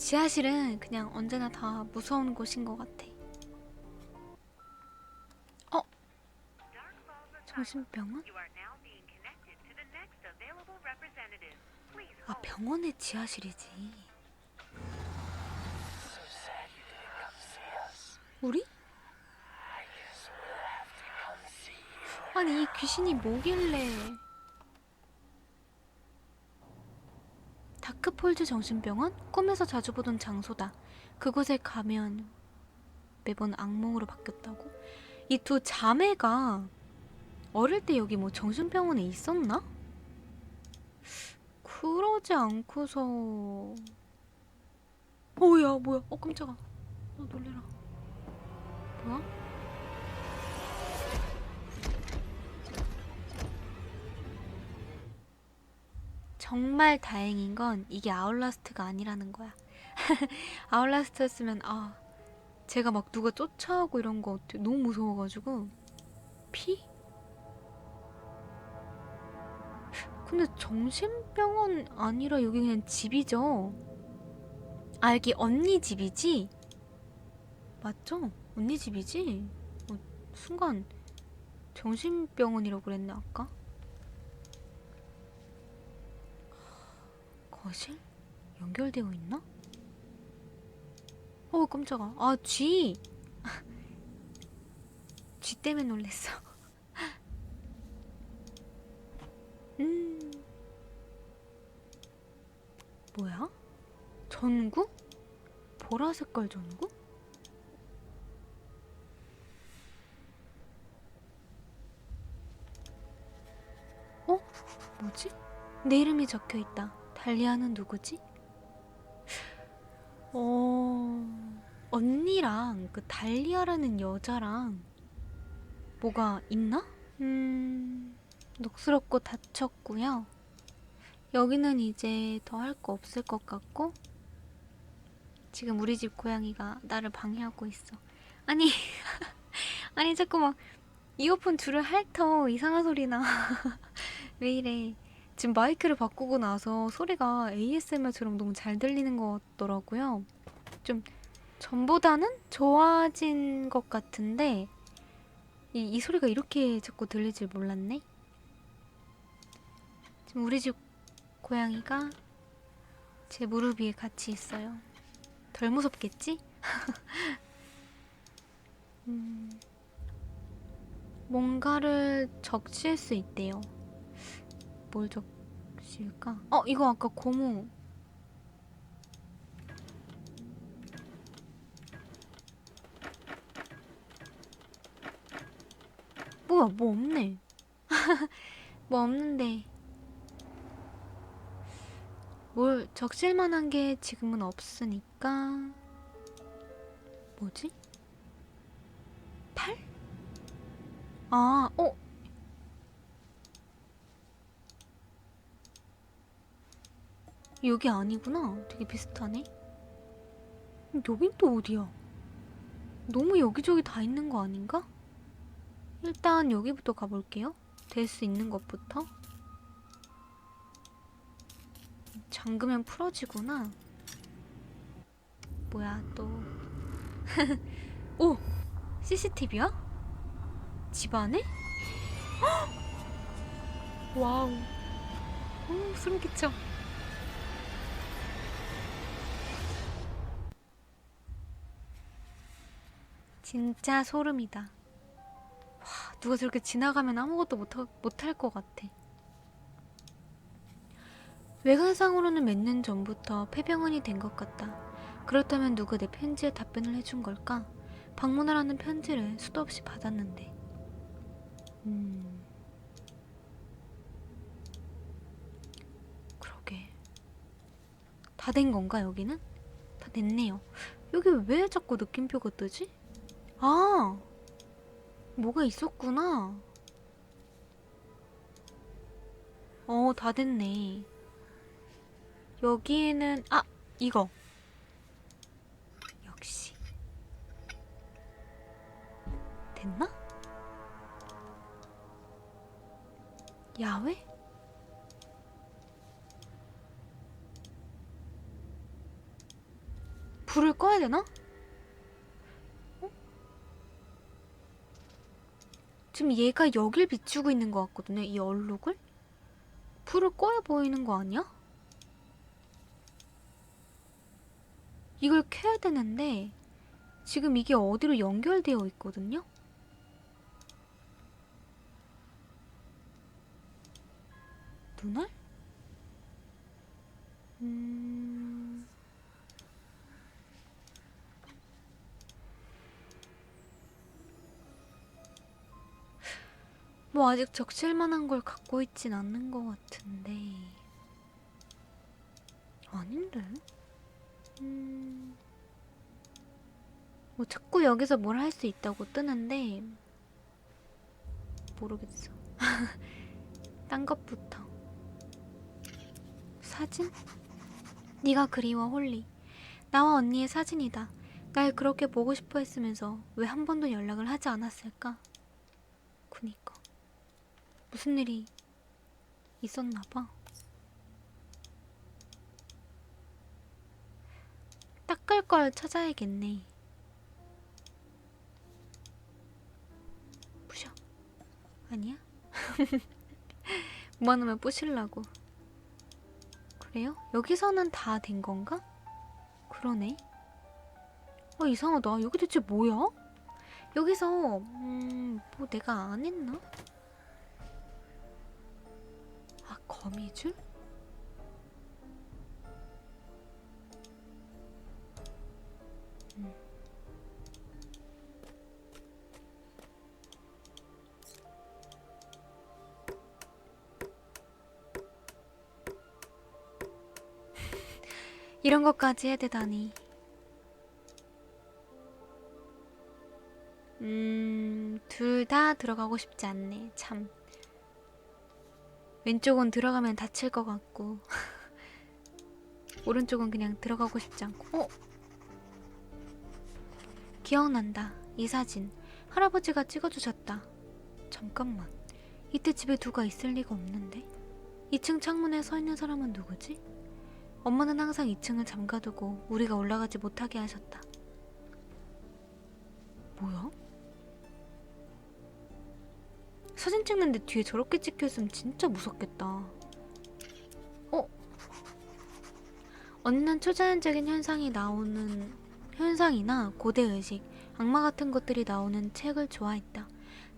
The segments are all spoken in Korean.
지하실은 그냥 언제나 다 무서운 곳인 것 같아. 어? 정신병원? 아, 병원의 지하실이지. 우리? 아니, 이 귀신이 뭐길래. 다크폴즈 정신병원? 꿈에서 자주 보던 장소다. 그곳에 가면 매번 악몽으로 바뀌었다고? 이 두 자매가 어릴 때 여기 뭐 정신병원에 있었나? 그러지 않고서 어야 뭐야 어 깜짝아 어 놀래라 뭐야? 정말 다행인 건 이게 아울라스트가 아니라는 거야. 아울라스트였으면 아 제가 막 누가 쫓아오고 이런 거 너무 무서워가지고 피? 근데 정신병원 아니라 여기 그냥 집이죠. 아 여기 언니 집이지? 맞죠? 언니 집이지? 어, 순간 정신병원이라고 그랬네 아까? 거실? 연결되어 있나? 어 깜짝아 아 쥐! 쥐 때문에 놀랬어 음 뭐야? 전구? 보라 색깔 전구? 어? 뭐지? 내 이름이 적혀 있다. 달리아는 누구지? 어, 언니랑 그 달리아라는 여자랑 뭐가 있나? 음, 녹스럽고 다쳤고요. 여기는 이제 더 할 거 없을 것 같고, 지금 우리 집 고양이가 나를 방해하고 있어. 아니, 아니, 자꾸 막 이어폰 줄을 핥어. 이상한 소리 나. 왜 이래. 지금 마이크를 바꾸고 나서 소리가 ASMR처럼 너무 잘 들리는 것 같더라고요. 좀 전보다는 좋아진 것 같은데 이, 이 소리가 이렇게 자꾸 들릴 줄 몰랐네. 지금 우리 집 고양이가 제 무릎 위에 같이 있어요. 덜 무섭겠지? 음, 뭔가를 적실 수 있대요. 뭘 적실까? 어, 이거 아까 고무. 뭐야, 뭐 없네. 뭐 없는데. 뭘 적실 만한 게 지금은 없으니까. 뭐지? 팔? 아, 어, 여기 아니구나. 되게 비슷하네. 여긴 또 어디야? 너무 여기저기 다 있는 거 아닌가? 일단 여기부터 가볼게요. 될 수 있는 것부터. 잠그면 풀어지구나. 뭐야 또. 오! CCTV야? 집 안에? 헉! 와우. 오, 소름 끼쳐. 진짜 소름이다. 와, 누가 저렇게 지나가면 아무것도 못할 것 같아. 외관상으로는 몇 년 전부터 폐병원이 된 것 같다. 그렇다면 누가 내 편지에 답변을 해준 걸까? 방문하라는 편지를 수도 없이 받았는데. 음. 그러게. 다 된 건가, 여기는? 다 됐네요. 여기 왜 자꾸 느낌표가 뜨지? 아, 뭐가 있었구나. 어, 다 됐네. 여기에는, 아, 이거. 역시. 됐나? 야외? 불을 꺼야 되나? 지금 얘가 여길 비추고 있는 것 같거든요. 이 얼룩을? 불을 꺼야 보이는 거 아니야? 이걸 켜야 되는데 지금 이게 어디로 연결되어 있거든요? 눈알? 음... 뭐 아직 적실만한 걸 갖고 있진 않는 것 같은데 아닌데? 음... 뭐 자꾸 여기서 뭘 할 수 있다고 뜨는데 모르겠어. 딴 것부터 사진? 네가 그리워 홀리. 나와 언니의 사진이다. 날 그렇게 보고 싶어 했으면서 왜 한 번도 연락을 하지 않았을까? 그니까 무슨 일이 있었나 봐. 닦을 걸 찾아야겠네. 부셔. 아니야? 뭐하면 부실라고. 그래요? 여기서는 다 된 건가? 그러네. 어, 이상하다. 여기 대체 뭐야? 여기서, 음, 뭐 내가 안 했나? 거미줄? 음. 이런 것까지 해야 되다니. 음, 둘 다 들어가고 싶지 않네. 참. 왼쪽은 들어가면 다칠 것 같고, 오른쪽은 그냥 들어가고 싶지 않고. 어? 기억난다. 이 사진. 할아버지가 찍어주셨다. 잠깐만. 이때 집에 누가 있을 리가 없는데? 2층 창문에 서 있는 사람은 누구지? 엄마는 항상 2층을 잠가두고 우리가 올라가지 못하게 하셨다. 뭐야? 사진 찍는데 뒤에 저렇게 찍혀있으면 진짜 무섭겠다. 어? 언니는 초자연적인 현상이 나오는 현상이나 고대 의식, 악마 같은 것들이 나오는 책을 좋아했다.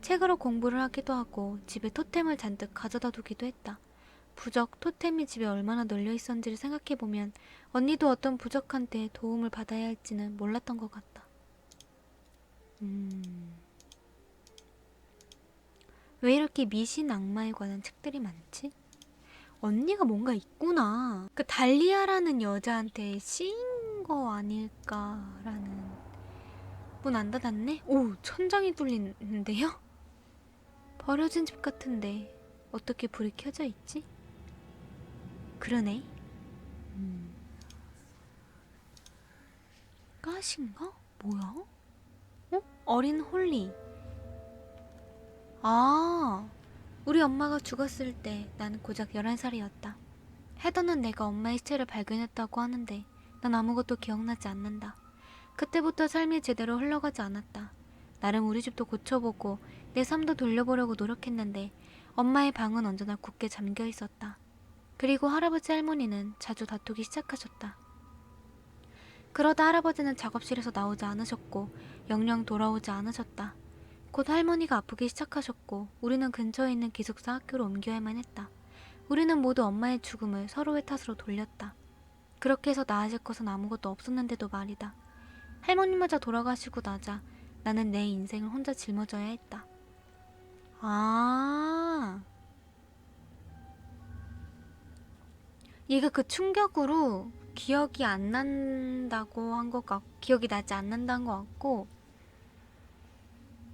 책으로 공부를 하기도 하고 집에 토템을 잔뜩 가져다 두기도 했다. 부적, 토템이 집에 얼마나 널려 있었는지를 생각해보면 언니도 어떤 부적한테 도움을 받아야 할지는 몰랐던 것 같다. 음... 왜 이렇게 미신 악마에 관한 책들이 많지? 언니가 뭔가 있구나. 그 달리아라는 여자한테 씌인 거 아닐까라는. 문 안 닫았네? 오, 천장이 뚫리는데요? 버려진 집 같은데 어떻게 불이 켜져 있지? 그러네. 음. 가신가? 뭐야? 어? 어린 홀리. 아, 우리 엄마가 죽었을 때 나는 고작 11살이었다. 헤더는 내가 엄마의 시체를 발견했다고 하는데 난 아무것도 기억나지 않는다. 그때부터 삶이 제대로 흘러가지 않았다. 나름 우리 집도 고쳐보고 내 삶도 돌려보려고 노력했는데 엄마의 방은 언제나 굳게 잠겨 있었다. 그리고 할아버지 할머니는 자주 다투기 시작하셨다. 그러다 할아버지는 작업실에서 나오지 않으셨고 영영 돌아오지 않으셨다. 곧 할머니가 아프기 시작하셨고 우리는 근처에 있는 기숙사 학교로 옮겨야만 했다. 우리는 모두 엄마의 죽음을 서로의 탓으로 돌렸다. 그렇게 해서 나아질 것은 아무것도 없었는데도 말이다. 할머니마저 돌아가시고 나자 나는 내 인생을 혼자 짊어져야 했다. 아. 얘가 그 충격으로 기억이 안 난다고 한 것 같고, 기억이 나지 않는다는 것 같고,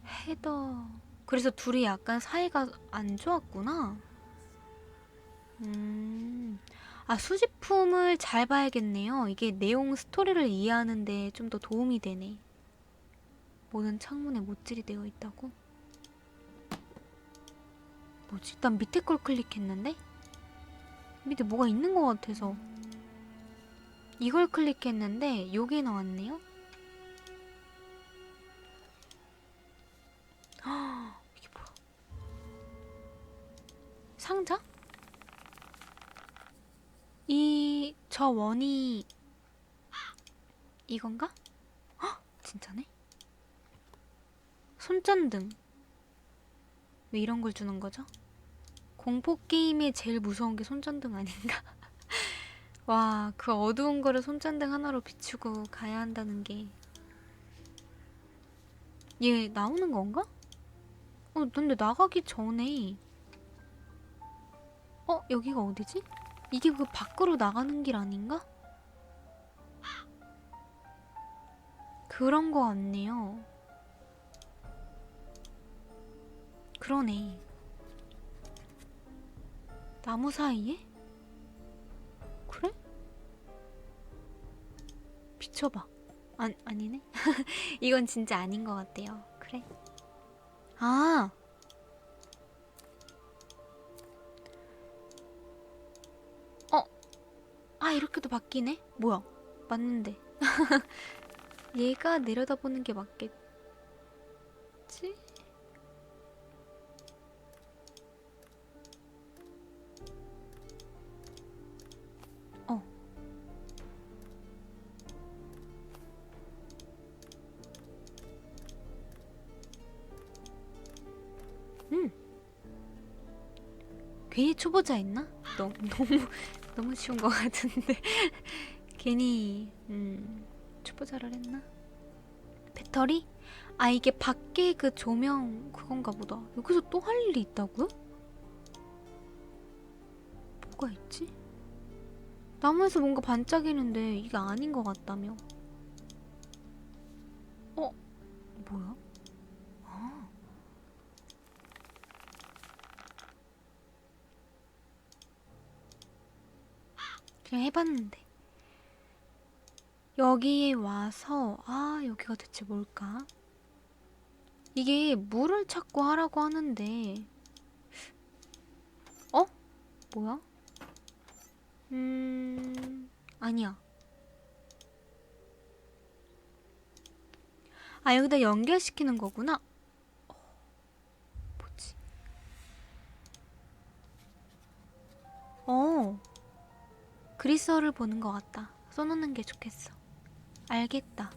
헤더. 그래서 둘이 약간 사이가 안 좋았구나. 음. 아, 수집품을 잘 봐야겠네요. 이게 내용 스토리를 이해하는데 좀 더 도움이 되네. 모든 창문에 못질이 되어 있다고? 뭐지? 난 밑에 걸 클릭했는데? 밑에 뭐가 있는 것 같아서. 이걸 클릭했는데 요게 나왔네요. 아, 이게 뭐야? 상자? 이 저 원이 이건가? 헉, 진짜네. 손전등. 왜 이런 걸 주는 거죠? 공포 게임의 제일 무서운 게 손전등 아닌가? 와, 그 어두운 거를 손전등 하나로 비추고 가야 한다는 게. 얘 나오는 건가? 어, 근데 나가기 전에. 어, 여기가 어디지? 이게 그 밖으로 나가는 길 아닌가? 그런 거 같네요. 그러네. 나무 사이에? 그래? 비춰봐. 아, 아니네. 이건 진짜 아닌 것 같대요. 그래. 아! 어? 아, 이렇게도 바뀌네? 뭐야? 맞는데. 얘가 내려다보는 게 맞겠지? 괜히 초보자 했나? 너무 너무 너무 쉬운 것 같은데 괜히 음 초보자를 했나? 배터리? 아 이게 밖에 그 조명 그건가 보다. 여기서 또 할 일이 있다고요? 뭐가 있지? 나무에서 뭔가 반짝이는데 이게 아닌 것 같다며. 어? 뭐야? 아. 그냥 해봤는데. 여기에 와서, 아, 여기가 대체 뭘까? 이게 물을 찾고 하라고 하는데, 어? 뭐야? 음, 아니야. 아, 여기다 연결시키는 거구나. 어, 뭐지? 어, 그리스어를 보는 것 같다. 써놓는 게 좋겠어. 알겠다.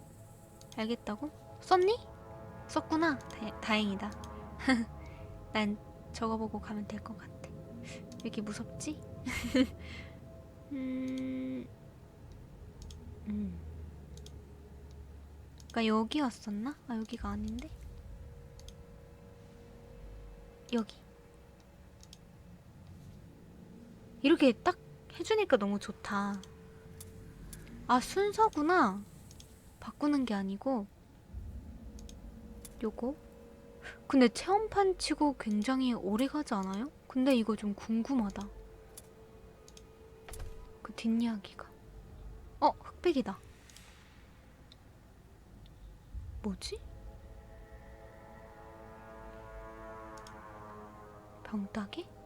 알겠다고? 썼니? 썼구나. 다, 다행이다. 난 저거 보고 가면 될 것 같아. 왜 이렇게 무섭지? 음, 음. 그니까 여기였었나? 아, 여기가 아닌데? 여기. 이렇게 딱 해주니까 너무 좋다. 아, 순서구나. 바꾸는 게 아니고. 요거. 근데 체험판 치고 굉장히 오래 가지 않아요? 근데 이거 좀 궁금하다. 그 뒷이야기가. 어, 흑백이다. 뭐지? 병따개?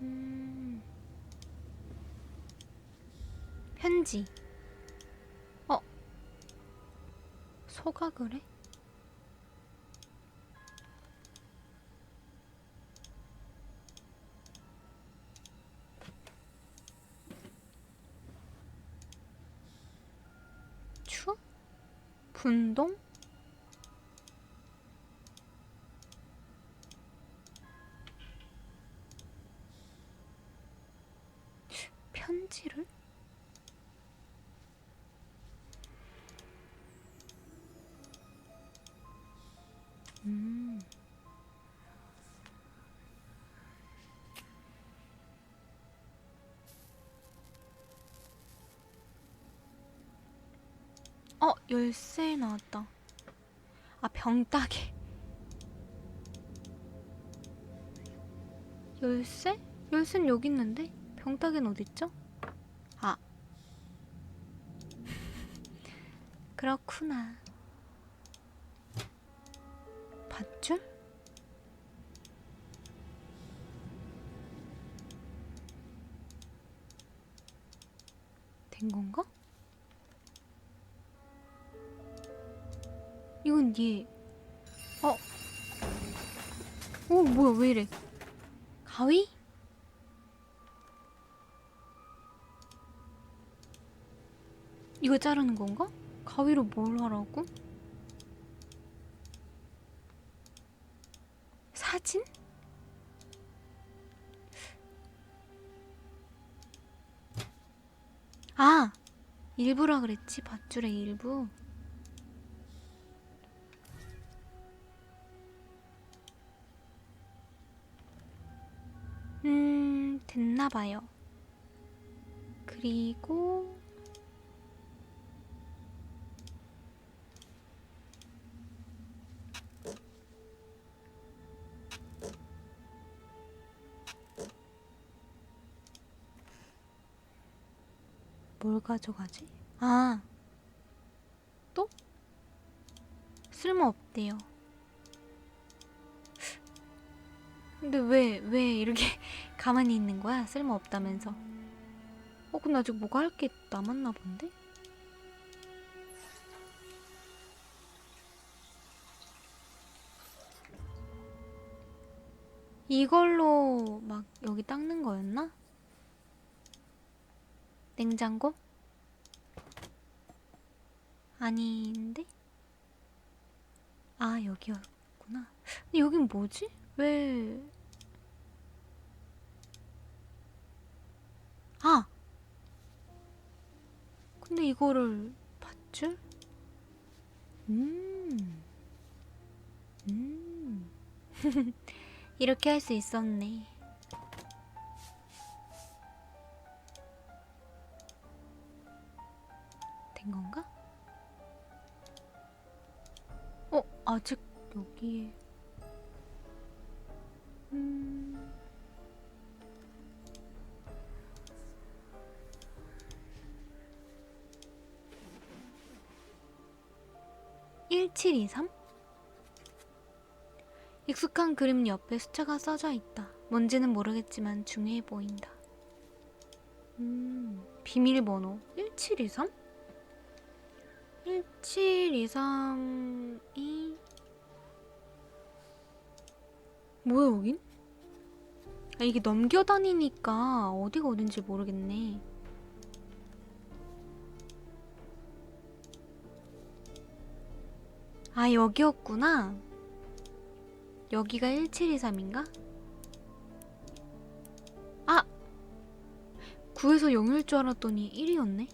음. 편지. 어. 소가 그래? 추? 분동? 편지를? 음. 어, 열쇠 나왔다. 아, 병따개. 열쇠? 열쇠는 여기 있는데? 병따개는 어딨죠? 아. 그렇구나. 밧줄? 된 건가? 이건 얘. 어. 어, 뭐야, 왜 이래? 가위? 이거 자르는 건가? 가위로 뭘 하라고? 사진? 아! 일부라 그랬지, 밧줄의 일부. 음, 됐나봐요. 그리고, 뭘 가져가지? 아, 또? 쓸모없대요. 근데 왜, 왜 이렇게 가만히 있는 거야? 쓸모없다면서. 어, 근데 아직 뭐가 할 게 남았나 본데? 이걸로 막 여기 닦는 거였나? 냉장고? 아닌데? 아, 여기였구나. 근데 여긴 뭐지? 왜? 아! 근데 이거를 밧줄? 음. 음. 이렇게 할 수 있었네. 된 건가? 어, 아직 여기에. 음. (1723) 익숙한 그림 옆에 숫자가 써져 있다. 뭔지는 모르겠지만 중요해 보인다. 음, 비밀번호 1723? 1723이 뭐야 여긴? 아, 이게 넘겨다니니까 어디가 어딘지 모르겠네. 아 여기였구나. 여기가 1723인가? 아! 9에서 0일 줄 알았더니 1이었네?